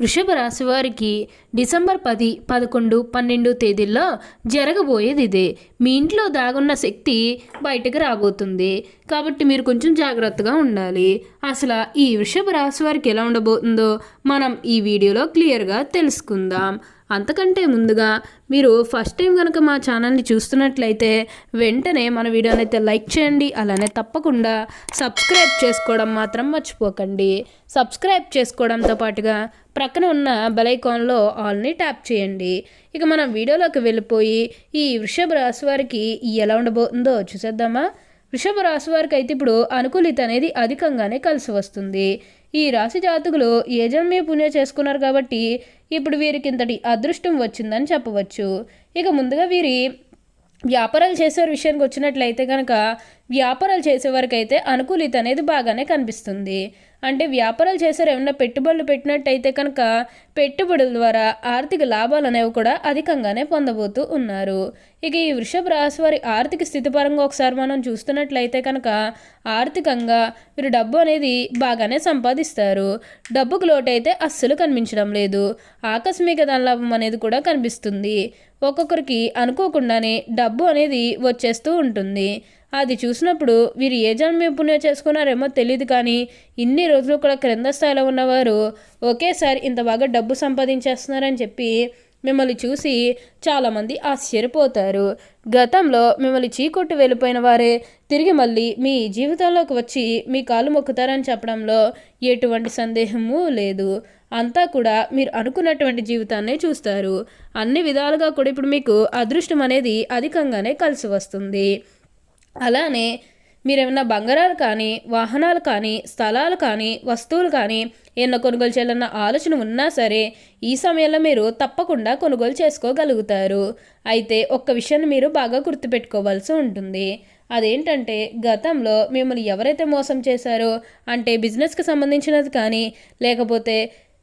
వృషభ రాశి వారికి డిసెంబర్ పది పదకొండు పన్నెండు తేదీల్లో జరగబోయేది ఇదే. మీ ఇంట్లో దాగున్న శక్తి బయటకు రాబోతుంది. కాబట్టి మీరు కొంచెం జాగ్రత్తగా ఉండాలి. అసలు ఈ వృషభ రాశి వారికి ఎలా ఉండబోతుందో మనం ఈ వీడియోలో క్లియర్గా తెలుసుకుందాం. అంతకంటే ముందుగా మీరు ఫస్ట్ టైం కనుక మా ఛానల్ని చూస్తున్నట్లయితే వెంటనే మన వీడియోని అయితే లైక్ చేయండి అలానే తప్పకుండా సబ్స్క్రైబ్ చేసుకోవడం మాత్రం మర్చిపోకండి. సబ్స్క్రైబ్ చేసుకోవడంతో పాటుగా ప్రక్కన ఉన్న బెలైకాన్లో ఆల్ని ట్యాప్ చేయండి. ఇక మనం వీడియోలోకి వెళ్ళిపోయి ఈ వృషభ రాశి వారికి ఎలా ఉండబోతుందో చూసేద్దామా? వృషభ రాశి వారికి అయితే ఇప్పుడు అనుకూలిత అనేది అధికంగానే కలిసి వస్తుంది. ఈ రాశి జాతకులు యజమ్య పుణ్య చేసుకున్నారు కాబట్టి ఇప్పుడు వీరికి ఇంతటి అదృష్టం వచ్చిందని చెప్పవచ్చు. ఇక ముందుగా వీరి వ్యాపారాలు చేసే విషయానికి వచ్చినట్లయితే కనుక వ్యాపారాలు చేసేవారికి అయితే అనుకూలిత అనేది బాగానే కనిపిస్తుంది. అంటే వ్యాపారాలు చేసారు ఏమైనా పెట్టుబడులు పెట్టినట్టయితే కనుక పెట్టుబడుల ద్వారా ఆర్థిక లాభాలు అనేవి కూడా అధికంగానే పొందబోతూ ఉన్నారు. ఇక ఈ వృషభ రాశి వారి ఆర్థిక స్థితి పరంగా ఒకసారి మనం చూస్తున్నట్లయితే కనుక ఆర్థికంగా వీరు డబ్బు అనేది బాగానే సంపాదిస్తారు. డబ్బుకు లోటు అయితే అస్సలు కనిపించడం లేదు. ఆకస్మిక ధనలాభం అనేది కూడా కనిపిస్తుంది. ఒక్కొక్కరికి అనుకోకుండానే డబ్బు అనేది వచ్చేస్తూ ఉంటుంది. అది చూసినప్పుడు వీరు ఏ జన్మ పుణ్యం చేసుకున్నారేమో తెలియదు కానీ ఇన్ని రోజులు కూడా క్రింద స్థాయిలో ఉన్నవారు ఒకేసారి ఇంత బాగా డబ్బు సంపాదించేస్తున్నారని చెప్పి మిమ్మల్ని చూసి చాలామంది ఆశ్చర్యపోతారు. గతంలో మిమ్మల్ని చీకొట్టు వెళ్ళిపోయిన వారే తిరిగి మళ్ళీ మీ జీవితంలోకి వచ్చి మీ కాలు మొక్కుతారని చెప్పడంలో ఎటువంటి సందేహము లేదు. అంతా కూడా మీరు అనుకున్నటువంటి జీవితాన్నే చూస్తారు. అన్ని విధాలుగా కూడా ఇప్పుడు మీకు అదృష్టం అనేది అధికంగానే కలిసి వస్తుంది. అలానే మీరేమన్నా బంగారాలు కానీ వాహనాలు కానీ స్థలాలు కానీ వస్తువులు కానీ ఏమన్నా కొనుగోలు చేయాలన్న ఆలోచన ఉన్నా సరే ఈ సమయంలో మీరు తప్పకుండా కొనుగోలు చేసుకోగలుగుతారు. అయితే ఒక్క విషయాన్ని మీరు బాగా గుర్తుపెట్టుకోవాల్సి ఉంటుంది. అదేంటంటే గతంలో మిమ్మల్ని ఎవరైతే మోసం చేశారో అంటే బిజినెస్కి సంబంధించినది కానీ లేకపోతే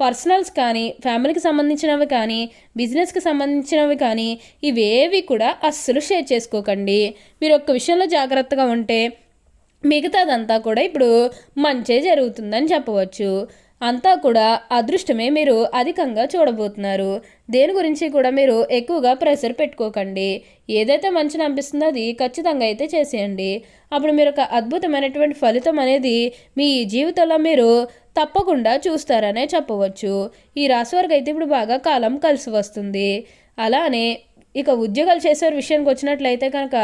పర్సనల్స్ కానీ ఫ్యామిలీకి సంబంధించినవి కానీ బిజినెస్కి సంబంధించినవి కానీ ఇవేవి కూడా అస్సలు షేర్ చేసుకోకండి. మీరు ఒక్క విషయంలో జాగ్రత్తగా ఉంటే మిగతాదంతా కూడా ఇప్పుడు మంచే జరుగుతుందని చెప్పవచ్చు. అంతా కూడా అదృష్టమే మీరు అధికంగా చూడబోతున్నారు. దేని గురించి కూడా మీరు ఎక్కువగా ప్రెషర్ పెట్టుకోకండి. ఏదైతే మంచిని అనిపిస్తుందో అది ఖచ్చితంగా అయితే చేసేయండి. అప్పుడు మీరు ఒక అద్భుతమైనటువంటి ఫలితం అనేది మీ జీవితంలో మీరు తప్పకుండా చూస్తారనే చెప్పవచ్చు. ఈ రాశి వారికి అయితే ఇప్పుడు బాగా కాలం కలిసి వస్తుంది. అలానే ఇక ఉద్యోగాలు చేసే విషయానికి వచ్చినట్లయితే కనుక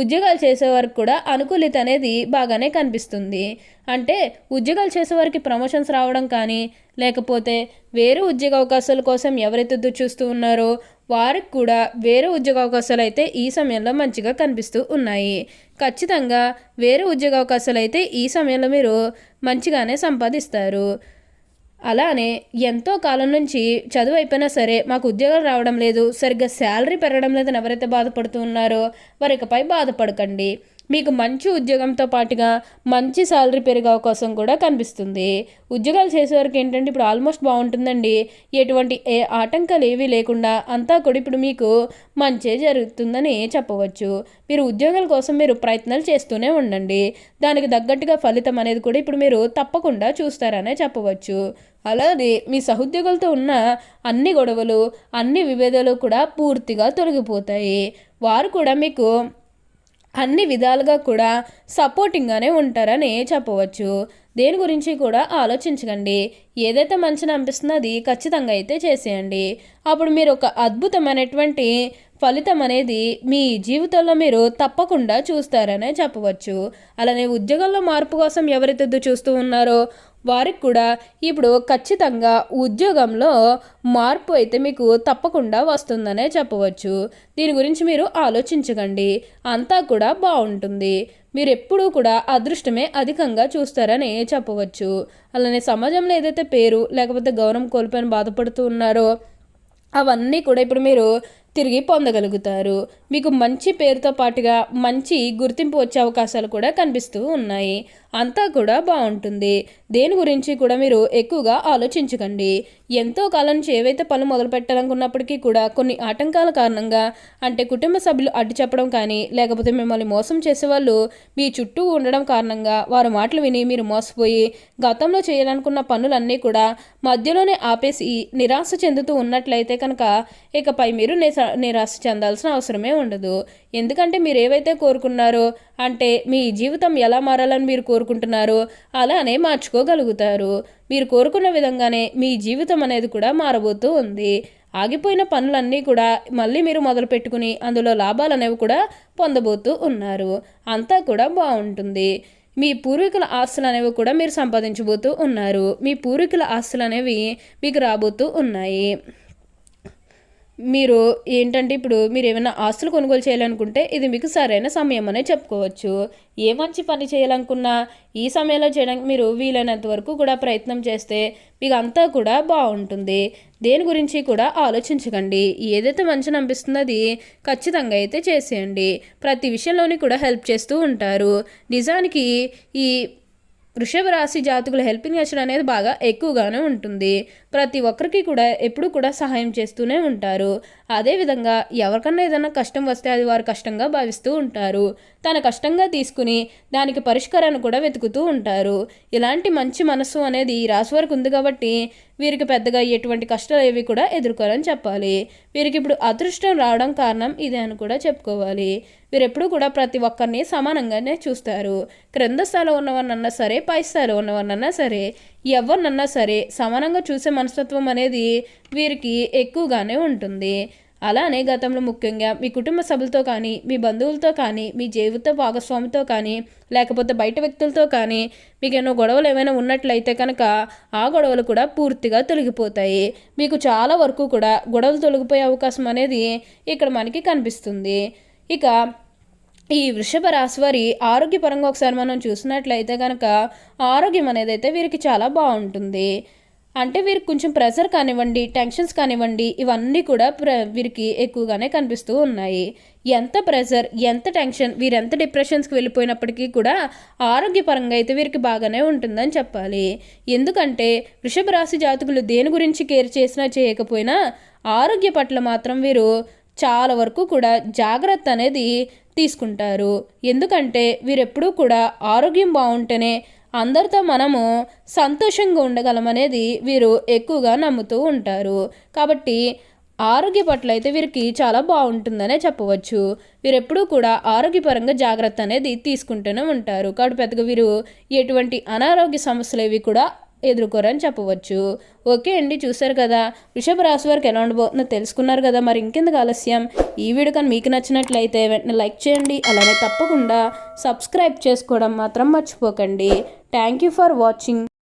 ఉద్యోగాలు చేసేవారికి కూడా అనుకూలిత అనేది బాగానే కనిపిస్తుంది. అంటే ఉద్యోగాలు చేసేవారికి ప్రమోషన్స్ రావడం కానీ లేకపోతే వేరే ఉద్యోగ అవకాశాల కోసం ఎవరైతే చూస్తూ ఉన్నారో వారికి కూడా వేరే ఉద్యోగ అవకాశాలు అయితే ఈ సమయంలో మంచిగా కనిపిస్తూ ఉన్నాయి. ఖచ్చితంగా వేరే ఉద్యోగ అవకాశాలు అయితే ఈ సమయంలో మీరు మంచిగానే సంపాదిస్తారు. అలానే ఎంతో కాలం నుంచి చదువు అయిపోయినా సరే మాకు ఉద్యోగాలు రావడం లేదు సరిగ్గా శాలరీ పెరగడం లేదని ఎవరైతే బాధపడుతూ ఉన్నారో వారి ఇకపై బాధపడకండి. మీకు మంచి ఉద్యోగంతో పాటుగా మంచి శాలరీ పెరిగే అవకాశం కూడా కనిపిస్తుంది. ఉద్యోగాలు చేసేవారికి ఏంటంటే ఇప్పుడు ఆల్మోస్ట్ బాగుంటుందండి. ఎటువంటి ఏ ఆటంకాలు ఏవీ లేకుండా అంతా కూడా ఇప్పుడు మీకు మంచే జరుగుతుందని చెప్పవచ్చు. మీరు ఉద్యోగాల కోసం మీరు ప్రయత్నాలు చేస్తూనే ఉండండి. దానికి తగ్గట్టుగా ఫలితం అనేది కూడా ఇప్పుడు మీరు తప్పకుండా చూస్తారనే చెప్పవచ్చు. అలాగే మీ సహోద్యోగులతో ఉన్న అన్ని గొడవలు అన్ని విభేదాలు కూడా పూర్తిగా తొలగిపోతాయి. వారు కూడా మీకు అన్ని విధాలుగా కూడా సపోర్టింగ్గానే ఉంటారని చెప్పవచ్చు. దేని గురించి కూడా ఆలోచించకండి. ఏదైతే మంచిని అనిపిస్తుందో అది ఖచ్చితంగా అయితే చేసేయండి. అప్పుడు మీరు ఒక అద్భుతమైనటువంటి ఫలితం అనేది మీ జీవితంలో మీరు తప్పకుండా చూస్తారనే చెప్పవచ్చు. అలానే ఉద్యోగంలో మార్పు కోసం ఎవరైతే చూస్తూ ఉన్నారో వారికి కూడా ఇప్పుడు ఖచ్చితంగా ఉద్యోగంలో మార్పు అయితే మీకు తప్పకుండా వస్తుందనే చెప్పవచ్చు. దీని గురించి మీరు ఆలోచించకండి. అంతా కూడా బాగుంటుంది. మీరు ఎప్పుడూ కూడా అదృష్టమే అధికంగా చూస్తారని చెప్పవచ్చు. అలానే సమాజంలో ఏదైతే పేరు లేకపోతే గౌరవం కోల్పోయిన బాధపడుతూ ఉన్నారో అవన్నీ కూడా ఇప్పుడు మీరు తిరిగి పొందగలుగుతారు. మీకు మంచి పేరుతో పాటుగా మంచి గుర్తింపు వచ్చే అవకాశాలు కూడా కనిపిస్తూ ఉన్నాయి. అంతా కూడా బాగుంటుంది. దేని గురించి కూడా మీరు ఎక్కువగా ఆలోచించకండి. ఎంతో కాలం నుంచి ఏవైతే పనులు మొదలు పెట్టాలనుకున్నప్పటికీ కూడా కొన్ని ఆటంకాల కారణంగా అంటే కుటుంబ సభ్యులు అడ్డు చెప్పడం కానీ లేకపోతే మిమ్మల్ని మోసం చేసేవాళ్ళు మీ చుట్టూ ఉండడం కారణంగా వారి మాటలు విని మీరు మోసపోయి గతంలో చేయాలనుకున్న పనులన్నీ కూడా మధ్యలోనే ఆపేసి నిరాశ చెందుతూ ఉన్నట్లయితే కనుక ఇకపై మీరు నిస నిరాశ చెందాల్సిన అవసరమే ఉండదు. ఎందుకంటే మీరు ఏవైతే కోరుకున్నారో అంటే మీ జీవితం ఎలా మారాలని మీరు కోరుకుంటున్నారో అలానే మార్చుకోగలుగుతారు. మీరు కోరుకున్న విధంగానే మీ జీవితం అనేది కూడా మారబోతూ ఉంది. ఆగిపోయిన పనులన్నీ కూడా మళ్ళీ మీరు మొదలు పెట్టుకుని అందులో లాభాలు అనేవి కూడా పొందబోతూ ఉన్నారు. అంతా కూడా బాగుంటుంది. మీ పూర్వీకుల ఆస్తులు అనేవి కూడా మీరు సంపాదించబోతూ ఉన్నారు. మీ పూర్వీకుల ఆస్తులు అనేవి మీకు రాబోతూ ఉన్నాయి. మీరు ఏంటంటే ఇప్పుడు మీరు ఏమైనా ఆస్తులు కొనుగోలు చేయాలనుకుంటే ఇది మీకు సరైన సమయం అనే చెప్పుకోవచ్చు. ఏ మంచి పని చేయాలనుకున్నా ఈ సమయంలో చేయడానికి మీరు వీలైనంత వరకు కూడా ప్రయత్నం చేస్తే మీకు అంతా కూడా బాగుంటుంది. దేని గురించి కూడా ఆలోచించకండి. ఏదైతే మంచిని అనిపిస్తుందో అది ఖచ్చితంగా అయితే చేసేయండి. ప్రతి విషయంలోని కూడా హెల్ప్ చేస్తూ ఉంటారు. నిజానికి ఈ వృషభ రాశి జాతకుల హెల్పింగ్ నేచర్ అనేది బాగా ఎక్కువగానే ఉంటుంది. ప్రతి ఒక్కరికి కూడా ఎప్పుడూ కూడా సహాయం చేస్తూనే ఉంటారు. అదేవిధంగా ఎవరికన్నా ఏదైనా కష్టం వస్తే అది వారు కష్టంగా భావిస్తూ ఉంటారు. తన కష్టంగా తీసుకుని దానికి పరిష్కారాన్ని కూడా వెతుకుతూ ఉంటారు. ఇలాంటి మంచి మనస్సు అనేది ఈ రాశి వారికి ఉంది కాబట్టి వీరికి పెద్దగా ఎటువంటి కష్టాలు ఏవి కూడా ఎదుర్కోవాలని చెప్పాలి. వీరికి ఇప్పుడు అదృష్టం రావడం కారణం ఇదే అని కూడా చెప్పుకోవాలి. వీరెప్పుడూ కూడా ప్రతి ఒక్కరిని సమానంగానే చూస్తారు. క్రింద స్థాయిలో ఉన్నవారినన్నా సరే పై స్థాయిలో ఉన్నవారినన్నా సరే ఎవరినన్నా సరే సమానంగా చూసే మనస్తత్వం అనేది వీరికి ఎక్కువగానే ఉంటుంది. అలానే గతంలో ముఖ్యంగా మీ కుటుంబ సభ్యులతో కానీ మీ బంధువులతో కానీ మీ జీవిత భాగస్వామితో కానీ లేకపోతే బయట వ్యక్తులతో కానీ మీకు ఎన్నో గొడవలు ఏమైనా ఉన్నట్లయితే కనుక ఆ గొడవలు కూడా పూర్తిగా తొలగిపోతాయి. మీకు చాలా వరకు కూడా గొడవలు తొలగిపోయే అవకాశం అనేది ఇక్కడ మనకి కనిపిస్తుంది. ఇక ఈ వృషభ రాశి వారి ఆరోగ్యపరంగా ఒకసారి మనం చూసినట్లయితే కనుక ఆరోగ్యం అనేది అయితే వీరికి చాలా బాగుంటుంది. అంటే వీరికి కొంచెం ప్రెషర్ కానివ్వండి టెన్షన్స్ కానివ్వండి ఇవన్నీ కూడా ప్ర వీరికి ఎక్కువగానే కనిపిస్తూ ఉన్నాయి. ఎంత ప్రెషర్ ఎంత టెన్షన్ వీరు ఎంత డిప్రెషన్స్కి వెళ్ళిపోయినప్పటికీ కూడా ఆరోగ్యపరంగా అయితే వీరికి బాగానే ఉంటుందని చెప్పాలి. ఎందుకంటే వృషభ రాశి జాతకులు దేని గురించి కేర్ చేసినా చేయకపోయినా ఆరోగ్య పట్ల మాత్రం వీరు చాలా వరకు కూడా జాగ్రత్త అనేది తీసుకుంటారు. ఎందుకంటే వీరెప్పుడూ కూడా ఆరోగ్యం బాగుంటేనే అందరితో మనము సంతోషంగా ఉండగలమనేది వీరు ఎక్కువగా నమ్ముతూ ఉంటారు. కాబట్టి ఆరోగ్య పట్ల అయితే వీరికి చాలా బాగుంటుందనే చెప్పవచ్చు. వీరెప్పుడూ కూడా ఆరోగ్యపరంగా జాగ్రత్త అనేది తీసుకుంటూనే ఉంటారు. కాబట్టి పెద్దగా వీరు ఎటువంటి అనారోగ్య సమస్యలు ఇవి కూడా ఎదుర్కోరని చెప్పవచ్చు. ఓకే అండి చూసారు కదా. వృషభ రాశి వారికి ఎలా ఉండబోతుందో తెలుసుకున్నారు కదా. మరి ఇంకెందుకు ఆలస్యం? ఈ వీడియో కానీ మీకు నచ్చినట్లయితే వెంటనే లైక్ చేయండి. అలానే తప్పకుండా సబ్స్క్రైబ్ చేసుకోవడం మాత్రం మర్చిపోకండి. Thank you for watching.